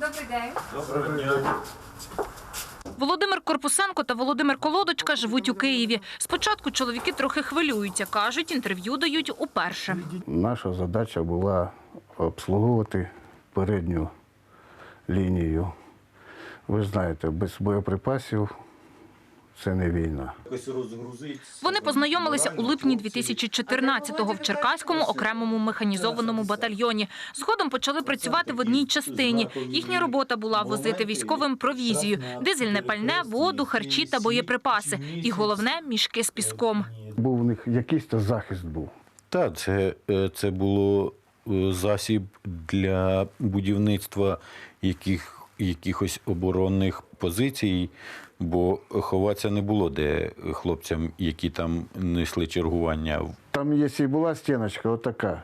Добрий день. Доброго дня. Володимир Корпусенко та Володимир Колодочка живуть у Києві. Спочатку чоловіки трохи хвилюються. кажуть, інтерв'ю дають уперше. Наша задача була обслуговувати передню лінію. Ви ж знаєте, без боєприпасів це не війна. Вони познайомилися у липні 2014-го в Черкаському окремому механізованому батальйоні. Згодом почали працювати в одній частині. Їхня робота була возити військовим провізію, дизельне пальне, воду, харчі та боєприпаси. І головне мішки з піском. Був у них якийсь то захист був. Так, це, е, це було е, засіб для будівництва яких, якихось оборонних позицій, бо ховатися не було де хлопцям, які там несли чергування. Там, якщо і була стіночка, отака.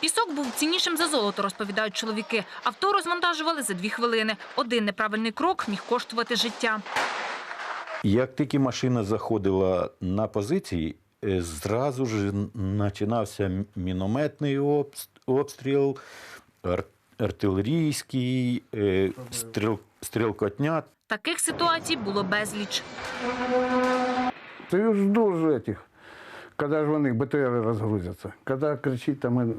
Пісок був ціннішим за золото, розповідають чоловіки. Авто розвантажували за дві хвилини. Один неправильний крок міг коштувати життя. Як тільки машина заходила на позиції, е, зразу ж починався мінометний обс- обстріл, артилерійський, е, стріл, стрілкотня. Таких ситуацій було безліч. Жду ж этих, коли ж вони БТР розгрузяться. Коли кричить, там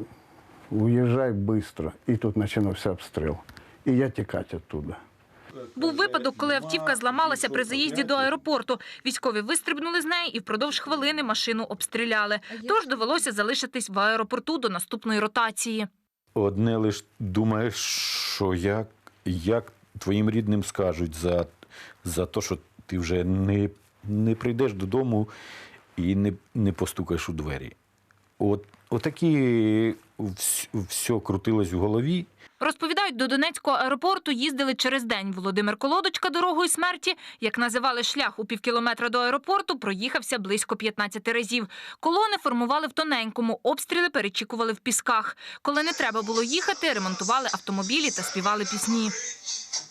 уїжджай швидко. І тут починався обстріл. І я тікати оттуда. Був випадок, коли автівка зламалася при заїзді до аеропорту. Військові вистрибнули з неї і впродовж хвилини машину обстріляли. Тож довелося залишитись в аеропорту до наступної ротації. Одне лиш думаєш, що як, як твоїм рідним скажуть за, за те, що ти вже не, не прийдеш додому і не, не постукаєш у двері. От, отакі все крутилось в голові. Розповідають, до Донецького аеропорту їздили через день. Володимир Колодочка дорогою смерті, як називали шлях у півкілометра до аеропорту, проїхався близько 15 разів. Колони формували в тоненькому, обстріли перечікували в пісках. Коли не треба було їхати, ремонтували автомобілі та співали пісні.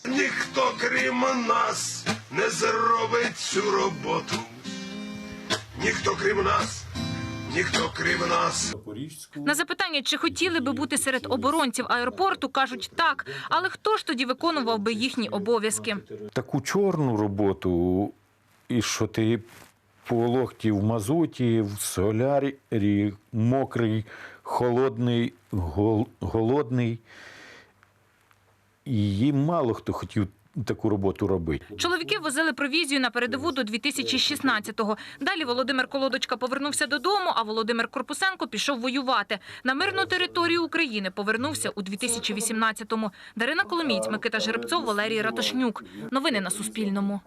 Ніхто крім нас не зробить цю роботу. Ніхто крім нас, ніхто крім нас. На запитання, чи хотіли би бути серед оборонців аеропорту, кажуть так. Але хто ж тоді виконував би їхні обов'язки? Таку чорну роботу, і що ти по локті в мазуті, в солярі, мокрий, холодний, гол, голодний. І їм мало хто хотів таку роботу робити. Чоловіки возили провізію на передову до 2016-го. Далі Володимир Колодочка повернувся додому, а Володимир Корпусенко пішов воювати. На мирну територію України повернувся у 2018-му. Дарина Коломієць, Микита Жеребцов, Валерій Ратошнюк. Новини на Суспільному.